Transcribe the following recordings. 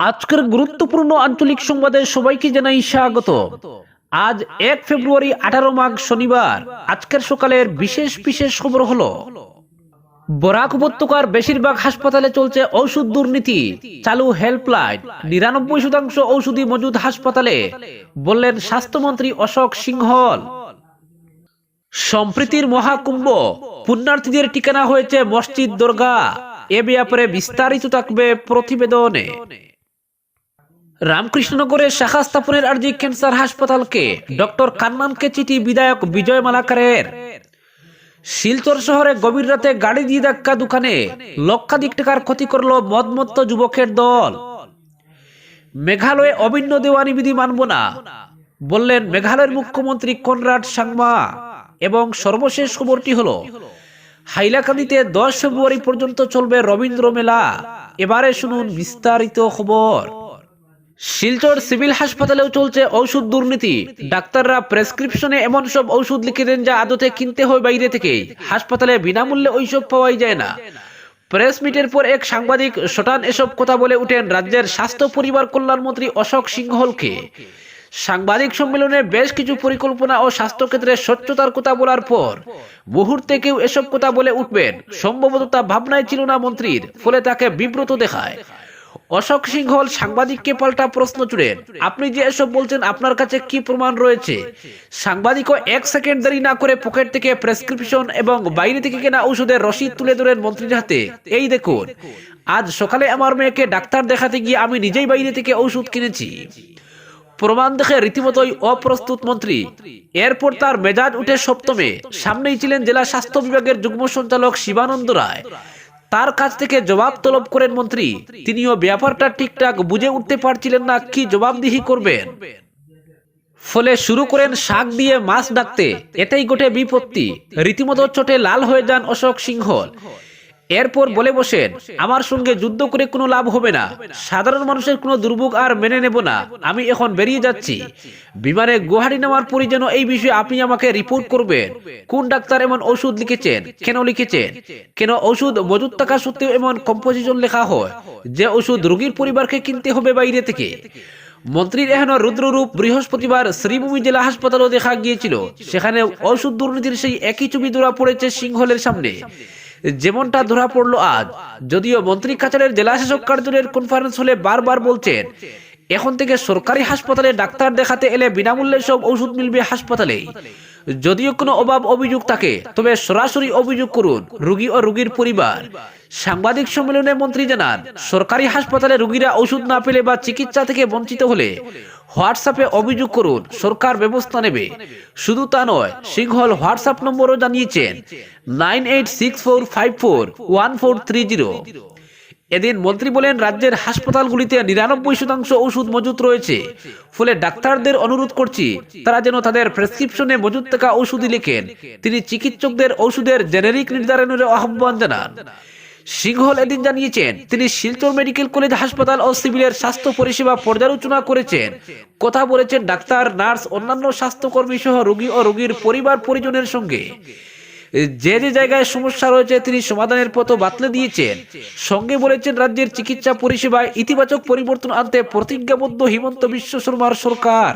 আজকের গুরুত্বপূর্ণ আঞ্চলিক সংবাদে সবাইকে জানাই স্বাগত। আজ এক ফেব্রুয়ারি আঠারো মাঘ শনিবার, আজকের সকালের বিশেষ বিশেষ খবর হলো, বরাক উপত্যকার বেশিরভাগ হাসপাতালে চলছে ঔষধ দুর্নীতি, চালু হেল্পলাইন, নিরানব্বই শতাংশ ঔষধি মজুদ হাসপাতালে, বললেন স্বাস্থ্যমন্ত্রী অশোক সিংহল। সম্প্রীতির মহাকুম্ভ, পুণ্যার্থীদের ঠিকানা হয়েছে মসজিদ দরগা এ ব্যাপারে বিস্তারিত থাকবে প্রতিবেদনে। রামকৃষ্ণনগরের শাখা স্থাপনের আর্জি ক্যান্সার হাসপাতালকে ডক্টর কান্নানকে চিঠি বিধায়ক বিজয় মালাকারের। শিলচর শহরে গভীর রাতে গাড়ি দিয়ে ধাক্কা দোকানে লক্ষাধিক টাকার ক্ষতি করল মদমত্ত যুবকের দল। মেঘালয়ে অভিন্ন দেওয়ানি বিধি মানব না, বললেন মেঘালয়ের মুখ্যমন্ত্রী কনরাড সাংমা। এবং সর্বশেষ খবরটি হলো, হাইলাকান্দিতে দশ ফেব্রুয়ারি পর্যন্ত চলবে রবীন্দ্র মেলা। এবারে শুনুন বিস্তারিত খবর। শিলচর সিভিল হাসপাতালেও চলছে ঔষধ দুর্নীতি। ডাক্তাররা প্রেসক্রিপশনে এমন সব ওষুধ লিখে দেন যা আদতে কিনতে হয় বাইরে থেকে। হাসপাতালে বিনামূল্যে ওইসব পাওয়াই যায় না। প্রেস মিটের পর এক সাংবাদিক, শটান এসব কথা বলে উঠেন রাজ্যের স্বাস্থ্য, পরিবার কল্যাণ মন্ত্রী অশোক সিংহলকে। সাংবাদিক সম্মেলনে বেশ কিছু পরিকল্পনা ও স্বাস্থ্য ক্ষেত্রে স্বচ্ছতার কথা বলার পর, মুহূর্তে কেউ এসব কথা বলে উঠবেন। সম্ভবত তা ভাবনায় ছিল না মন্ত্রীর, ফলে তাকে বিব্রত দেখায়। অশোক সিংহল সাংবাদিককে পাল্টা প্রশ্ন ছুড়েন আপনি যে এসব বলছেন, আপনার কাছে কি প্রমাণ রয়েছে? সাংবাদিকও এক সেকেন্ড দেরি না করে পকেট থেকে প্রেসক্রিপশন এবং বাইরে থেকে কেনা ওষুধের রসিদ তুলে ধরেন মন্ত্রীর হাতে। এই দেখুন, আজ সকালে আমার মেয়েকে ডাক্তার দেখাতে গিয়ে আমি নিজেই বাইরে থেকে ওষুধ কিনেছি। প্রমাণ দেখে রীতিমতোই অপ্রস্তুত মন্ত্রী। এরপর তার মেজাজ উঠে সপ্তমে। সামনেই ছিলেন জেলা স্বাস্থ্য বিভাগের যুগ্ম সঞ্চালক শিবানন্দ রায়। তার কাছ থেকে জবাব তলব করেন মন্ত্রী। তিনিও ব্যাপারটা ঠিকঠাক বুঝে উঠতে পারছিলেন না, কি জবাবদিহি করবেন? ফলে শুরু করেন শাক দিয়ে মাছ ডাকতে। এটাই গোটে বিপত্তি। রীতিমতো চোটে লাল হয়ে যান অশোক সিংহল। এরপর বলে বসেন, আমার সঙ্গে যুদ্ধ করে কোনো লাভ হবে না। সাধারণ মানুষের কোনো দুর্ভোগ আর মেনে নেব না। আমি এখন বেরিয়ে যাচ্ছি। বিমানে গুয়াহাটি নেওয়ার পরই যেন এই বিষয়ে আপনি আমাকে রিপোর্ট করবেন। কোন ডাক্তার এমন ওষুধ লিখেছেন? কেন লিখেছেন? কেন ওষুধ মজুদ থাকা সত্ত্বেও এমন কম্পোজিশন লেখা হয়? যে ওষুধ রোগীর পরিবারকে কিনতে হবে বাইরে থেকে। মন্ত্রীর এহেন রুদ্ররূপ বৃহস্পতিবার শ্রীভূমি জেলা হাসপাতালও দেখা গিয়েছিল। সেখানে ওষুধ দুর্নীতির সেই একই ছবি ধরা পড়েছে সিংহলের সামনে। যেমনটা ধরা পড়ল আজ যদিও মন্ত্রী কাচারের জেলা শাসক কার্যালয়ের কনফারেন্স হলে বারবার বলছেন এখন থেকে সরকারি হাসপাতালে ডাক্তার দেখাতে এলে বিনামূল্যে সব ওষুধ মিলবে হাসপাতালে। যদিও কোনো অভাব অভিযোগ থাকে, তবে সরাসরি অভিযোগ করুন, রোগী ও রোগীর পরিবার। সাংবাদিক সম্মেলনে মন্ত্রী জানান, সরকারি হাসপাতালে রোগীরা ওষুধ না পেলে বা চিকিৎসা থেকে বঞ্চিত হলে হোয়াটসঅ্যাপে অভিযোগ করুন, সরকার ব্যবস্থা নেবে। শুধু তা নয় সিংহল হোয়াটসঅ্যাপ নম্বরও জানিয়েছেন, nine eight six four five four one four three zero. এদিন মন্ত্রী বলেন, রাজ্যের হাসপাতালগুলিতে নিরানব্বই শতাংশ ওষুধ মজুত রয়েছে। ফলে ডাক্তারদের অনুরোধ করছি, তারা যেন তাদের প্রেসক্রিপশনে মজুত থাকা ওষুধই লেখেন। তিনি চিকিৎসকদের ওষুধের জেনেরিক নির্ধারণের আহ্বান জানান। সিংহল এদিন জানিয়েছেন, তিনি শিলচর মেডিকেল কলেজ হাসপাতাল ও সিভিলের স্বাস্থ্য পরিষেবা পর্যালোচনা করেছেন। কথা বলেছেন ডাক্তার, নার্স, অন্যান্য স্বাস্থ্যকর্মী সহ রোগী ও রোগীর পরিবার পরিজনের সঙ্গে। যে যে জায়গায় সমস্যা রয়েছে তিনি সমাধানের পথ বাতলে দিয়েছেন। সঙ্গে বলেছেন, রাজ্যের চিকিৎসা পরিষেবায় ইতিবাচক পরিবর্তন আনতে প্রতিজ্ঞাবদ্ধ হিমন্ত বিশ্ব শর্মার সরকার।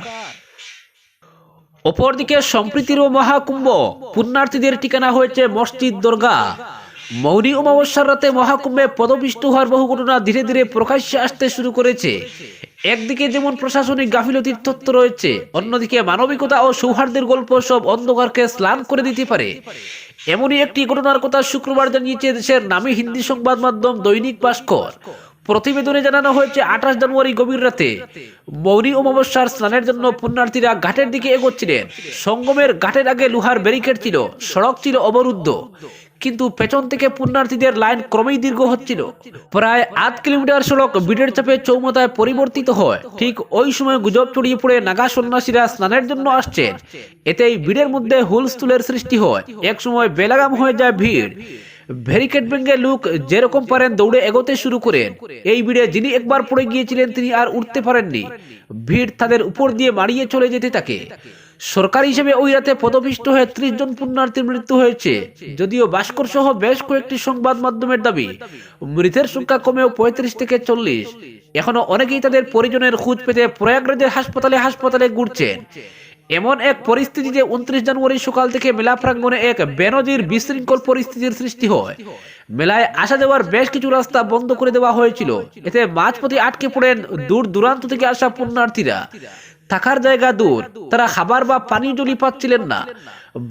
অপরদিকে সম্প্রীতির মহাকুম্ভ, পুণ্যার্থীদের ঠিকানা হয়েছে মসজিদ দরগা মৌনী অমাবস্যার রাতে মহাকুম্ভে পদপিষ্ট হওয়ার বহু ঘটনা ধীরে ধীরে প্রকাশ্যে আসতে শুরু করেছে। একদিকে যেমন প্রশাসনিক গাফিলতির তথ্য রয়েছে, অন্যদিকে মানবিকতা ও সৌহার্দ্যের গল্প সব অন্ধকারকে স্নান করে দিতে পারে। এমনই একটি ঘটনার কথা শুক্রবার জানিয়েছে দেশের নামী হিন্দি সংবাদ মাধ্যম দৈনিক ভাস্কর। প্রতিবেদনে জানানো হয়েছে, আঠাশ জানুয়ারি গভীর রাতে মৌনী অমাবস্যার স্নানের জন্য পুণ্যার্থীরা ঘাটের দিকে এগোচ্ছিলেন। সঙ্গমের ঘাটের আগে লোহার ব্যারিকেড ছিল, সড়ক ছিল অবরুদ্ধ। কিন্তু পেছন থেকে পুণ্যার্থীদের লাইন ক্রমেই দীর্ঘ হচ্ছিল। প্রায় আট কিলোমিটার সড়ক বিডের চাপে চৌমতায় পরিবর্তিত হয়। ঠিক ওই সময় গুজব ছড়িয়ে পড়ে নাগা সন্ন্যাসীরা স্নানের জন্য আসছেন এতেই ভিড়ের মধ্যে হুলস্থুলের সৃষ্টি হয়। এক সময় বেলাগাম হয়ে যায় ভিড়। ব্যারিকেড ভেঙে লোক যেরকম পারেন দৌড়ে এগোতে শুরু করেন। এই ভিড়ে যিনি একবার পড়ে গিয়েছিলেন তিনি আর উঠতে পারেননি। ভিড় তাদের উপর দিয়ে মারিয়ে চলে যেতে থাকে। সরকার হিসেবে ওই রাতে পদপিষ্ট হয়ে ত্রিশ জন পুণ্যার্থীর মৃত্যু হয়েছে। যদিও ভাস্কর সহ বেশ কয়েকটি সংবাদ মাধ্যমের দাবি, মৃতের সংখ্যা কমেও পঁয়ত্রিশ থেকে চল্লিশ। এখনও অনেকেই তাদের পরিজনের খোঁজ পেতে প্রয়াগরাজের হাসপাতালে হাসপাতালে ঘুরছেন। এমন এক পরিস্থিতিতে উনত্রিশ জানুয়ারি সকাল থেকে মেলা প্রাঙ্গণে এক বেনজির বিশৃঙ্খল পরিস্থিতির সৃষ্টি হয়। মেলায় আসা যাওয়ার বেশ কিছু রাস্তা বন্ধ করে দেওয়া হয়েছিল। এতে মাঝপথে আটকে পড়েন দূর দূরান্ত থেকে আসা পুণ্যার্থীরা। থাকার জায়গা দূর। তারা খাবার বা পানীয় জলই পাচ্ছিলেন না।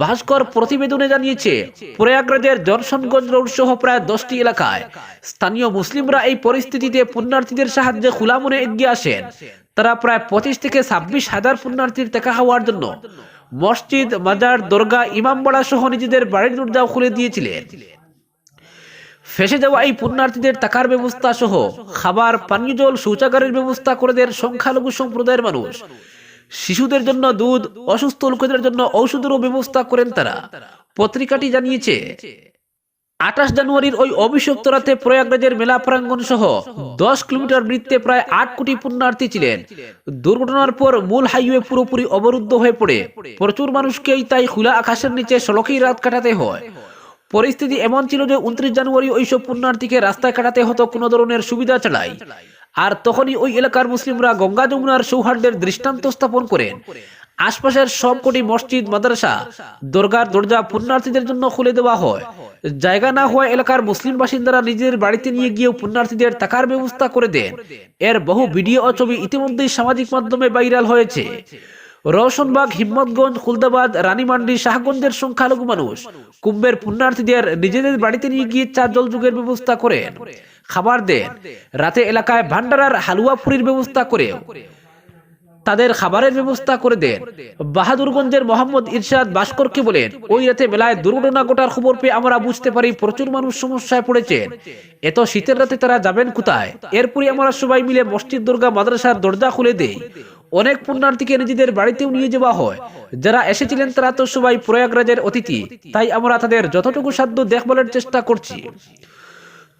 ভাস্কর প্রতিবেদনে জানিয়েছে, প্রয়াগরাজের জনসনগঞ্জ রোড সহ প্রায় দশটি এলাকায় স্থানীয় মুসলিমরা এই পরিস্থিতিতে পুণ্যার্থীদের সাহায্যে খোলা মনে এগিয়ে আসেন। তারা প্রায় পঁচিশ থেকে ছাব্বিশ হাজার পুণ্যার্থীর দেখা হওয়ার জন্য মসজিদ, মাজার দরগা ইমামবাড়া সহ নিজেদের বাড়ির দরজাও খুলে দিয়েছিলেন। ফেসে যাওয়া এই পুণ্যার্থীদের টাকার ব্যবস্থা সহ খাবার, পানীয় জল, শৌচাগারের ব্যবস্থা করে দেন সংখ্যালঘু সম্প্রদায়ের মানুষ। শিশুদের জন্য দুধ, অসুস্থ লোকেদের জন্য ঔষধেরও ব্যবস্থা করেন তারা। পত্রিকাটি জানিয়েছে, আঠাশ জানুয়ারির ওই অভিষিক্ত রাতে প্রয়াগরাজের মেলা প্রাঙ্গণ সহ দশ কিলোমিটার বৃত্তে প্রায় আট কোটি পুণ্যার্থী ছিলেন। দুর্ঘটনার পর মূল হাইওয়ে পুরোপুরি অবরুদ্ধ হয়ে পড়ে। প্রচুর মানুষকেই তাই খোলা আকাশের নিচে সড়কেই রাত কাটাতে হয়। পরিস্থিতি এমন ছিল যে উনত্রিশ জানুয়ারি ওইসব পুণ্যার্থীকে রাস্তায় কাটাতে হতো কোনো ধরনের সুবিধা ছাড়াই। আর তখনই ওই এলাকার মুসলিমরা গঙ্গা যমুনার সৌহার্দ্যের দৃষ্টান্ত স্থাপন করেন। আশপাশের সবকটি মসজিদ, মাদ্রাসা, দরগার দরজা পুণ্যার্থীদের জন্য খুলে দেওয়া হয়। জায়গা না হওয়া এলাকার মুসলিম বাসিন্দারা নিজের বাড়িতে নিয়ে গিয়েও পুণ্যার্থীদের থাকার ব্যবস্থা করে দেন। এর বহু ভিডিও ও ছবি ইতিমধ্যেই সামাজিক মাধ্যমে ভাইরাল হয়েছে। রওশনবাগ, হিম্মতগঞ্জ, খুলদাবাদ, রানীমান্ডি, শাহগঞ্জের সংখ্যালঘু মানুষ। কুম্ভের পুণ্যার্থীদের নিজেদের বাড়িতে নিয়ে গিয়ে চা জল যুগের ব্যবস্থা করেন। খাবার দেন। রাতে এলাকায় ভান্ডারার হালুয়া পুরির ব্যবস্থা করে তাদের খাবারের ব্যবস্থা করে দেন। বাহাদুরগঞ্জের মোহাম্মদ ইরশাদ ভাস্করকে বলেন, ওই রাতে মেলায় দুর্ঘটনা ঘটার খবর পেয়ে আমরা বুঝতে পারি প্রচুর মানুষ সমস্যায় পড়েছেন। এত শীতের রাতে তারা যাবেন কোথায়? এরপরই আমরা সবাই মিলে মসজিদ, দুর্গা, মাদ্রাসার দরজা খুলে দেই। অনেক পুণ্যার্থীকে নিজেদের বাড়িতেও নিয়ে যাওয়া হয়। যারা এসেছিলেন তারা তো সবাই প্রয়াগরাজের অতিথি। তাই আমরা তাদের যতটুকু সাধ্য দেখভালের চেষ্টা করছি।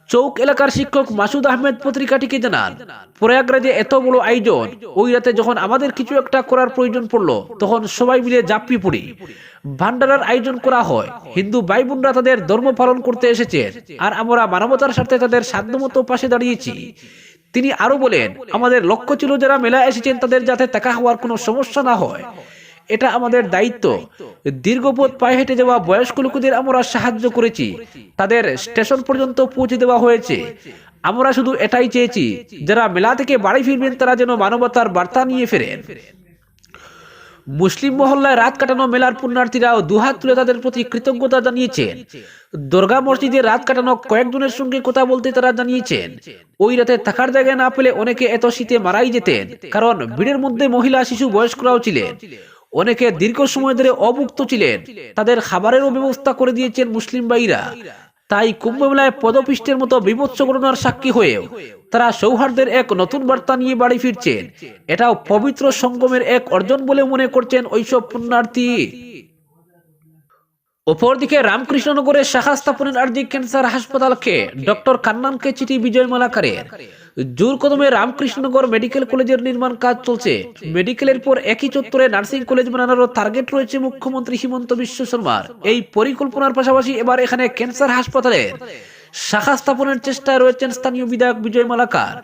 চৌক এলাকার শিক্ষক মাসুদ আহমেদ পত্রিকাটিকে জানান, প্রয়াগরাজে এত বড় আয়োজন। ওই রাতে যখন আমাদের কিছু একটা করার প্রয়োজন পড়ল, তখন সবাই মিলে জাপ্পি পড়ি। ভান্ডারার আয়োজন করা হয়। হিন্দু ভাই বোনরা তাদের ধর্ম পালন করতে এসেছেন আর আমরা মানবতার স্বার্থে তাদের সাধ্যমতো পাশে দাঁড়িয়েছি। তিনি আরও বলেন, আমাদের লক্ষ্য ছিল যারা মেলা এসেছেন তাদের যাতে টাকা হওয়ার কোনো সমস্যা না হয়। এটা আমাদের দায়িত্ব। দীর্ঘপথ পায়ে হেঁটে যাওয়া বয়স্ক লোকদের আমরা সাহায্য করেছি। তাদের স্টেশন পর্যন্ত পৌঁছে দেওয়া হয়েছে। আমরা শুধু এটাই চেয়েছি, যারা মেলা থেকে বাড়ি ফিরবেন তারা যেন মানবতার বার্তা নিয়ে ফেরেন। মুসলিম মহল্লায় রাত কাটানো মেলার পুণ্যার্থীরাও দুহাত তুলে তাদের প্রতি কৃতজ্ঞতা জানিয়েছেন। দুর্গা মসজিদে রাত কাটানো কয়েকজনের সঙ্গে কথা বলতে তারা জানিয়েছেন, ওই রাতে থাকার জায়গা না পেলে অনেকে এত শীতে মারাই যেতেন, কারণ ভিড়ের মধ্যে মহিলা শিশু বয়স্করাও ছিলেন। অনেকে দীর্ঘ সময় ধরে অভুক্ত ছিলেন, তাদের খাবারেরও ব্যবস্থা করে দিয়েছেন মুসলিম ভাইরা। তাই কুম্ভমেলায় পদপিষ্টের মতো বিভৎস ঘটনার সাক্ষী হয়েও তারা সৌহার্দ্যের এক নতুন বার্তা নিয়ে বাড়ি ফিরছেন। এটাও পবিত্র সঙ্গমের এক অর্জন বলে মনে করছেন ওইসব পুণ্যার্থী। অপরদিকে রামকৃষ্ণনগরের শাখা স্থাপনের আর্জি ক্যান্সার হাসপাতালকে ডক্টর কান্নানকে চিঠি বিজয় মালাকারের জোর কদমে রামকৃষ্ণনগর মেডিকেল কলেজের নির্মাণ কাজ চলছে। মেডিকেলের পর একই চত্বরে নার্সিং কলেজ বানানোর টার্গেট রয়েছে মুখ্যমন্ত্রী হিমন্ত বিশ্ব শর্মার। এই পরিকল্পনার পাশাপাশি এবার এখানে ক্যান্সার হাসপাতালের শাখা স্থাপনের চেষ্টায় রয়েছেন স্থানীয় বিধায়ক বিজয় মালাকার।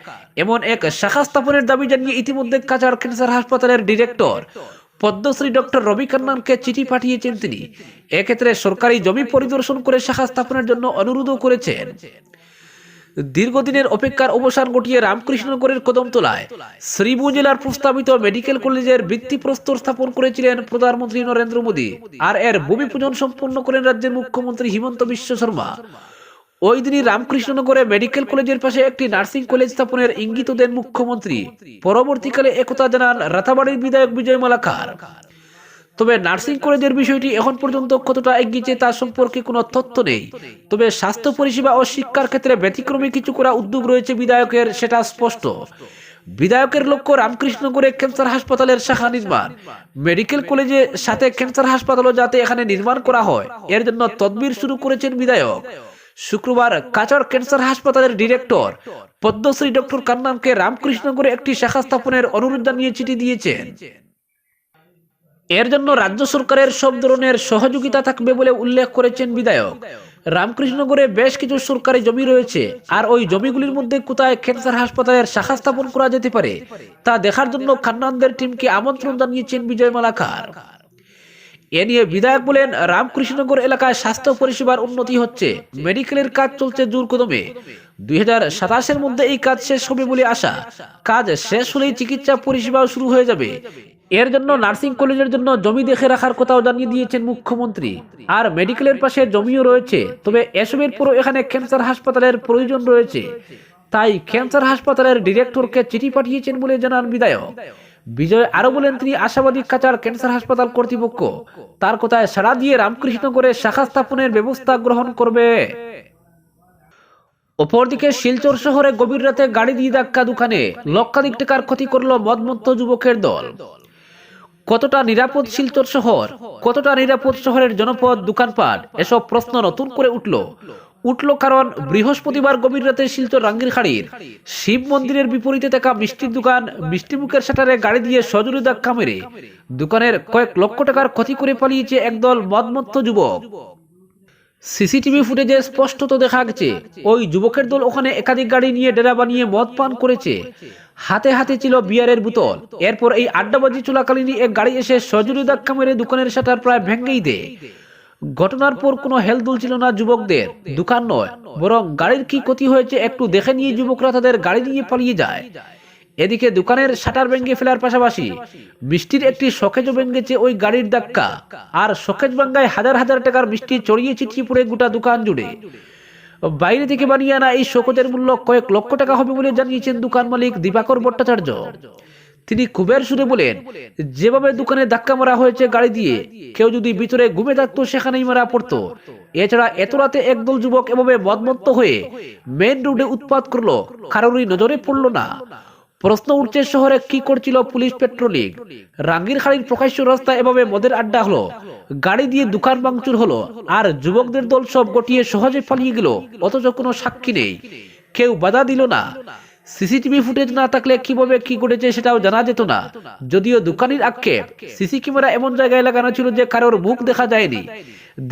এমন এক শাখা স্থাপনের দাবি জানিয়ে ইতিমধ্যে কাচার ক্যান্সার হাসপাতালের ডিরেক্টর পদ্মশ্রী ডক্টর রবি কান্নানকে চিঠি পাঠিয়েছেন তিনি। এক্ষেত্রে সরকারি জমি পরিদর্শন করে শাখা স্থাপনের জন্য অনুরোধও করেছেন। দীর্ঘদিনের অপেক্ষার অবসান ঘটিয়ে রামকৃষ্ণনগরের কদমতলায় শ্রীভূ জেলার প্রস্তাবিত মেডিকেল কলেজের ভিত্তিপ্রস্তর স্থাপন করেছিলেন প্রধানমন্ত্রী নরেন্দ্র মোদী। আর এর ভূমি পূজন সম্পন্ন করেন রাজ্যের মুখ্যমন্ত্রী হিমন্ত বিশ্ব শর্মা। ওই দিনই রামকৃষ্ণনগরে মেডিকেল কলেজের পাশে একটি নার্সিং কলেজ স্থাপনের ইঙ্গিত দেন মুখ্যমন্ত্রী। পরবর্তীকালে একথা জানান রাতাবাড়ির বিধায়ক বিজয় মালাকার। তবে নার্সিং কলেজের বিষয়টি এখন পর্যন্ত কতটা এগিয়েছে তা সম্পর্কে কোনো তথ্য নেই। তবে স্বাস্থ্য পরিষেবা ও শিক্ষার ক্ষেত্রে ব্যতিক্রমী কিছু করা উদ্যোগ রয়েছে বিধায়কের, সেটা স্পষ্ট। বিধায়কের লক্ষ্য রামকৃষ্ণগড়ে ক্যান্সার হাসপাতালের শাখা নির্মাণ। মেডিকেল কলেজের সাথে ক্যান্সার হাসপাতালও যাতে এখানে নির্মাণ করা হয়, এর জন্য তদবির শুরু করেছেন বিধায়ক। শুক্রবার কাচর ক্যান্সার হাসপাতালের ডিরেক্টর, পদ্মশ্রী ডক্টর কান্নানকে রামকৃষ্ণগড়ে একটি শাখা স্থাপনের অনুরোধ জানিয়ে চিঠি দিয়েছেন। এর জন্য রাজ্য সরকারের সব ধরনের সহযোগিতা থাকবে বলে উল্লেখ করেছেন বিধায়ক। রামকৃষ্ণনগরে বেশ কিছু সরকারি জমি রয়েছে, আর ওই জমিগুলির মধ্যে কোথায় ক্যান্সার হাসপাতালের শাখা স্থাপন করা যেতে পারে, তা দেখার জন্য খান্নানদের টিমকে আমন্ত্রণ জানিয়েছেন বিজয় মালাকার এ নিয়ে বিধায়ক বলেন, রামকৃষ্ণনগর এলাকায় স্বাস্থ্য পরিষেবার উন্নতি হচ্ছে, মেডিকেলের কাজ চলছে জোর কদমে দুই হাজার মধ্যে এই কাজ শেষ হবে বলে আশা। কাজ শেষ হলেই চিকিৎসা পরিষেবাও শুরু হয়ে যাবে। এর জন্য নার্সিং কলেজের জন্য জমি দেখে রাখার কথাও জানিয়ে দিয়েছেন মুখ্যমন্ত্রী। আর মেডিকেলের পাশে জমিও রয়েছে, তবে এসবের পরও এখানে ক্যান্সার হাসপাতালের প্রয়োজন রয়েছে। তাই ক্যান্সার হাসপাতালের ডিরেক্টরকে চিঠি পাঠিয়েছেন বলে জানান বিধায়ক। বিজয় আরও বলেন, তিনি আশাবাদী কাচার ক্যান্সার হাসপাতাল কর্তৃপক্ষ। তার কথায় সাড়া দিয়ে রামকৃষ্ণ করে শাখা স্থাপনের ব্যবস্থা গ্রহণ করবে। অপরদিকে শিলচর শহরে গভীর রাতে গাড়ি দিয়ে ধাক্কা দোকানে লক্ষাধিক টাকার ক্ষতি করল মদমত্ত যুবকের দল। কতটা নিরাপদ শিলচর শহর, কতটা নিরাপদ শহরের জনপদ, দোকানপাট, এসব প্রশ্ন নতুন করে উঠল। উঠল কারণ বৃহস্পতিবার গভীর রাতে শিলচর রাঙ্গিরখাড়ির শিব মন্দিরের বিপরীতে থাকা মিষ্টির দোকান মিষ্টিমুখের শাটারে গাড়ি দিয়ে সজোরে ধাক্কা মেরে দোকানের কয়েক লক্ষ টাকার ক্ষতি করে পালিয়েছে একদল মদমত্ত যুবক। সিসিটিভি ফুটেজে স্পষ্টত দেখা গেছে, ওই যুবকের দল ওখানে একাধিক গাড়ি নিয়ে ডেরা বানিয়ে মদ পান করেছে। হাতে হাতে ছিল বিয়ারের বোতল। এরপর এই আড্ডাবাজি চলাকালীনই এক গাড়ি এসে সজুরি ধাক্কা মেরে দোকানের শাটার প্রায় ভেঙ্গেই দেয়। ঘটনার পর কোনো হেলদুল ছিল না যুবকদের। দোকান নয়, বরং গাড়ির কি ক্ষতি হয়েছে একটু দেখে নিয়ে যুবকরা তাদের গাড়ি নিয়ে পালিয়ে যায়। এদিকে দোকানের শাটার ভেঙে ফেলার পাশাপাশি মিষ্টির একটি শকেজও ভেঙেছে ওই গাড়ির ধাক্কা। আর শকেজ ভাঙ্গায় হাজার হাজার টাকার মিষ্টি চড়িয়ে ছিটিয়ে পড়ে গোটা দোকান জুড়ে। বাইরে থেকে বানিয়ে আনা এই শকতের মূল্য কয়েক লক্ষ টাকা হবে বলে জানিয়েছেন দোকান মালিক দিবাকর ভট্টাচার্য। তিনি কুবের সুরে বলেন, যেভাবে দোকানে ধাক্কা মারা হয়েছে গাড়ি দিয়ে, কেউ যদি ভিতরে ঘুমে থাকতো সেখানেই মারা পড়তো। এছাড়া এত রাতে একদল যুবক এভাবে মদমত্ত হয়ে মেন রোডে উৎপাত করল, কারোরই নজরে পড়ল না। প্রশ্ন উঠছে, শহরে কি করছিল পুলিশ পেট্রোলিং রাঙ্গিরখাড়ির প্রকাশ্য রাস্তা এভাবে মদের আড্ডা হলো, গাড়ি দিয়ে দোকান ভাঙচুর হলো, আর যুবকদের দল সব গটিয়ে সহজে পালিয়ে গেল, অথচ কোনো সাক্ষী নেই। কেউ বাধা দিল না। সিসিটিভি ফুটেজ না থাকলে কীভাবে কি ঘটেছে সেটাও জানা যেত না। যদিও দোকানের আক্ষেপ, সিসি ক্যামেরা এমন জায়গায় লাগানো ছিল যে কারোর মুখ দেখা যায়নি।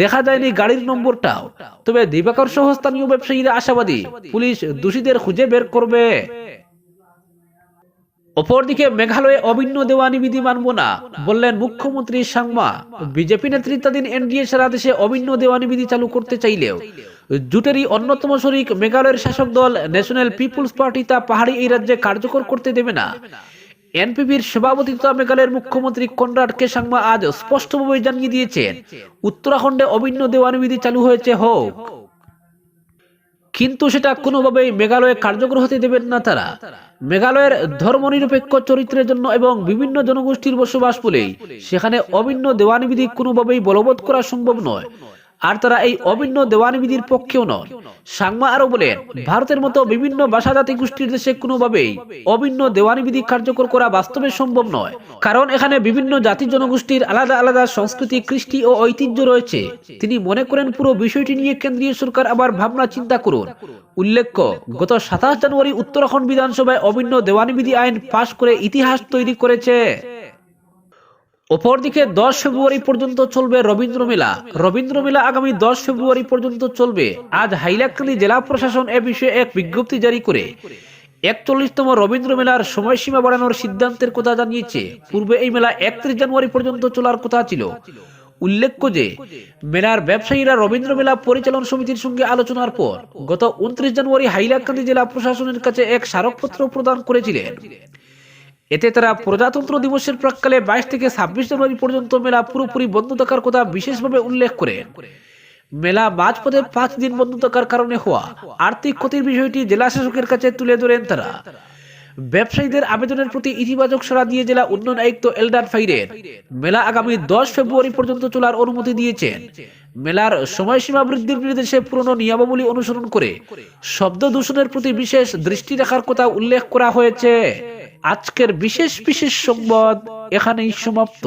দেখা যায়নি গাড়ির নম্বরটাও। তবে দিবাকর সহ স্থানীয় ব্যবসায়ীরা আশাবাদী, পুলিশ দোষীদের খুঁজে বের করবে। অপরদিকে মেঘালয়ে অভিন্ন দেওয়ানি বিধি মানব না, বললেন মুখ্যমন্ত্রী সাংমা। বিজেপি নেতৃত্বাধীন এনডিএ সারা দেশে অভিন্ন দেওয়ানি বিধি চালু করতে চাইলেও জুটেরই অন্যতম শরিক মেঘালয়ের শাসক দল ন্যাশনাল পিপুলস পার্টি তা পাহাড়ি এই রাজ্যে কার্যকর করতে দেবে না। এনপিপির সভাপতি তথা মেঘালয়ের মুখ্যমন্ত্রী কনরাড কে সাংমা আজ স্পষ্টভাবে জানিয়ে দিয়েছেন, উত্তরাখণ্ডে অভিন্ন দেওয়ানিবিধি চালু হয়েছে হোক। কিন্তু সেটা কোনোভাবেই মেঘালয়ে কার্যকর হতে দেবেন না তারা। মেঘালয়ের ধর্মনিরপেক্ষ চরিত্রের জন্য এবং বিভিন্ন জনগোষ্ঠীর বসবাস বলেই সেখানে অভিন্ন দেওয়ানি বিধি কোনোভাবেই বলবৎ করা সম্ভব নয়। আর তারা এই অভিন্ন দেওয়ানি বিধির পক্ষেও নয় সাংমা আরও বলেন, ভারতের মতো বিভিন্ন ভাষা জাতি গোষ্ঠীর দেশে কোনোভাবেই অভিন্ন দেওয়ানি বিধি কার্যকর করা বাস্তবে সম্ভব নয়। কারণ এখানে বিভিন্ন জাতি জনগোষ্ঠীর আলাদা আলাদা সংস্কৃতি, কৃষ্টি ও ঐতিহ্য রয়েছে। তিনি মনে করেন পুরো বিষয়টি নিয়ে কেন্দ্রীয় সরকার আবার ভাবনা চিন্তা করুন। উল্লেখ্য, গত সাতাশ জানুয়ারি উত্তরাখণ্ড বিধানসভায় অভিন্ন দেওয়ানি বিধি আইন পাশ করে ইতিহাস তৈরি করেছে। অপরদিকে দশ ফেব্রুয়ারি পর্যন্ত চলবে রবীন্দ্র মেলা রবীন্দ্র মেলা আগামী দশ ফেব্রুয়ারি পর্যন্ত চলবে। আজ হাইলাকান্দি জেলা প্রশাসন এ বিষয়ে এক বিজ্ঞপ্তি জারি করে। একচল্লিশতম রবীন্দ্র মেলার সময়সীমা বাড়ানোর সিদ্ধান্তের কথা জানিয়েছে। পূর্বে এই মেলা একত্রিশ জানুয়ারি পর্যন্ত চলার কথা ছিল। উল্লেখ্য যে, মেলার ব্যবসায়ীরা রবীন্দ্র মেলা পরিচালন সমিতির সঙ্গে আলোচনার পর গত উনত্রিশ জানুয়ারি হাইলাকান্দি জেলা প্রশাসনের কাছে এক স্মারকপত্র প্রদান করেছিলেন। এতে তারা প্রজাতন্ত্র দিবসের প্রাককালে বাইশ থেকে ছাব্বিশ জানুয়ারি পর্যন্ত মেলা পুরোপুরি বন্ধ থাকার কথা বিশেষভাবে উল্লেখ করেন মেলা মাঝপথে পাঁচ দিন বন্ধ থাকার কারণে হওয়া আর্থিক ক্ষতির বিষয়টি জেলা শাসকের কাছে তুলে ধরেন তারা। ব্যবসায়ীদের আবেদনের প্রতি ইতিবাচক সাড়া দিয়ে জেলা উন্নয়ন আয়ুক্ত এলডার ফাইরেন মেলা আগামী দশ ফেব্রুয়ারি পর্যন্ত চলার অনুমতি দিয়েছেন। মেলার সময়সীমা বৃদ্ধির নির্দেশে পুরনো নিয়মাবলী অনুসরণ করে শব্দ দূষণের প্রতি বিশেষ দৃষ্টি রাখার কথা উল্লেখ করা হয়েছে। আজকের বিশেষ বিশেষ সংবাদ এখানেই সমাপ্ত।